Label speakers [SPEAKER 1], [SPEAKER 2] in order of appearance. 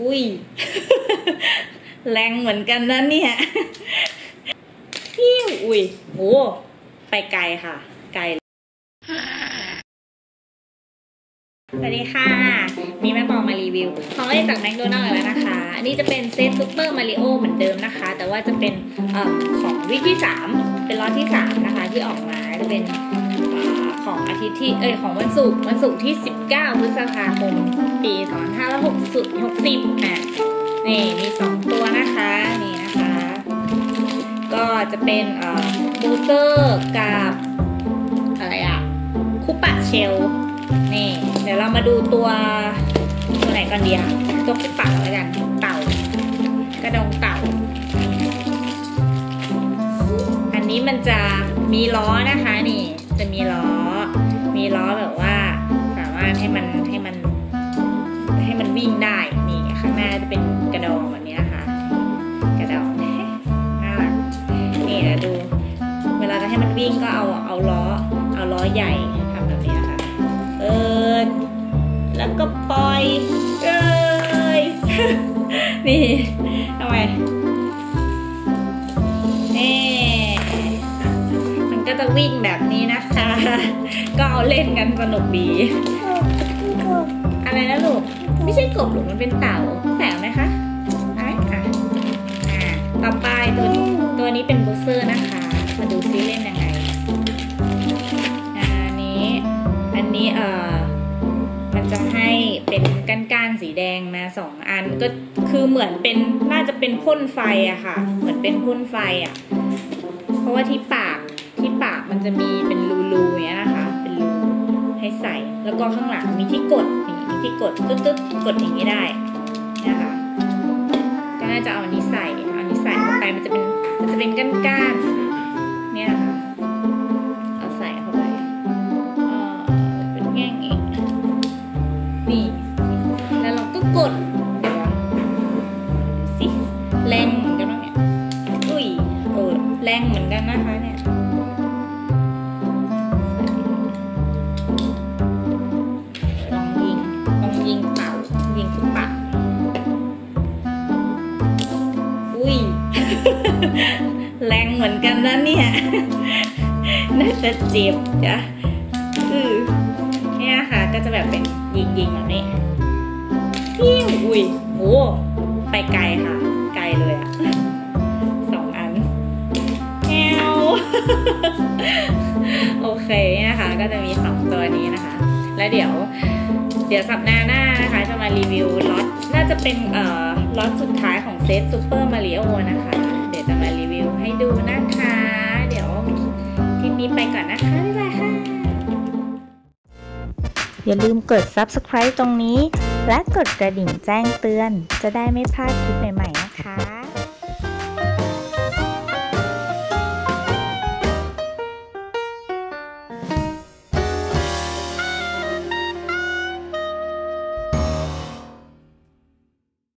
[SPEAKER 1] อุ้ย แรงเหมือนกันนะเนี่ยพิ้วอุ้ยโอ้ไปไกลค่ะ ไกลสวัสดีค่ะ มีแม่ปองมารีวิว ของเล่นจากแมคโดนัลด์แล้วนะคะ อันนี้จะเป็นเซตซูเปอร์มาริโอเหมือนเดิมนะคะ แต่ว่าจะเป็นอของวิกที่ 3 เป็นล็อตที่ 3 นะคะที่ออกมาจะเป็น ของอาทิตย์ที่เอ้ยของวันศุกร์วันศุกร์ที่ 19พฤษภาคมปี2560 60อะนี่มี 2 ตัวนะคะนี่นะคะ ก็จะเป็นเอ่อบูเซอร์กับอะไรอะคุปปะเชลนี่เดี๋ยวเรามาดูตัวตัวไหนก่อนดีอะตัวคุปปะแล้วกันเต่ากระดองเต่าอันนี้มันจะมีล้อนะคะนี่จะมีล้อ ล้อแบบว่า สามารถให้มันให้มัน ให้มันวิ่งได้นี่ข้างหน้าจะเป็นกระดองแบบนี้นะคะกระดองน่ารักนี่นะดู เวลาจะให้มันวิ่งก็เอาเอาล้อ เอาล้อใหญ่ทำแบบนี้นะคะเปิดแล้วก็ปล่อยเอ้ยนี่ทำไมนี่มันก็จะวิ่งแบบ ก็เอาเล่นกันสนุกดี อะไรนะลูก ไม่ใช่กบหรอกมันเป็นเต่าแสงไหมคะไอ้อะอ่าต่อไปตัวนี้ตัวนี้เป็นบูสเซอร์นะคะ มาดูซิเล่นยังไงอันนี้อันนี้เอ่อมันจะให้เป็นก้านๆสีแดงมาสองอันก็คือเหมือนเป็นน่าจะเป็นพ่นไฟอะค่ะ เหมือนเป็นพ่นไฟอะเพราะว่าที่ปากที่ปาก มันจะมีเป็นรูๆอย่างเงี้นะคะ เป็นรูให้ใส่ แล้วก็ข้างหลังมีที่กดนี่มีที่กดตึ๊ดๆกดอย่างนี้ได้นะคะ ก็น่าจะเอาอันนี้ใส่เอาอันนี้ใส่เข้าไปมันจะเป็นมันจะเป็นก้านๆเนี่ยนะคะเอาใส่เข้าไปเอ่อเป็นแง่งเอีกนี่ แล้วเราก็กดเดี๋ยวสิแรงเหมือนกันเนี่ยอุ้ยโอ้แรงเหมือนกันนะคะเนี่ย แรงเหมือนกันนะเนี่ย น่าจะเจ็บจ้ะอือเนี่ยค่ะก็จะแบบเป็นยิงๆแบบนี้พิ้วอุ้ยโอ้ไปไกลค่ะ ไกลเลยอะสองอันแอวโอเคนะคะ ก็จะมีสองตัวนี้นะคะ แล้วเดี๋ยว เดี๋ยวสัปดาห์หน้านะคะ จะมารีวิวล็อตน่าจะเป็นเอ่อล็อตสุดท้ายของเซตซูเปอร์มาริโอนะคะ ดูนะคะ เดี๋ยวคลิปนี้ไปก่อนนะคะบ๊ายบายค่ะ
[SPEAKER 2] อย่าลืมกด subscribe ตรงนี้ และกดกระดิ่งแจ้งเตือน จะได้ไม่พลาดคลิปใหม่ ๆ นะคะ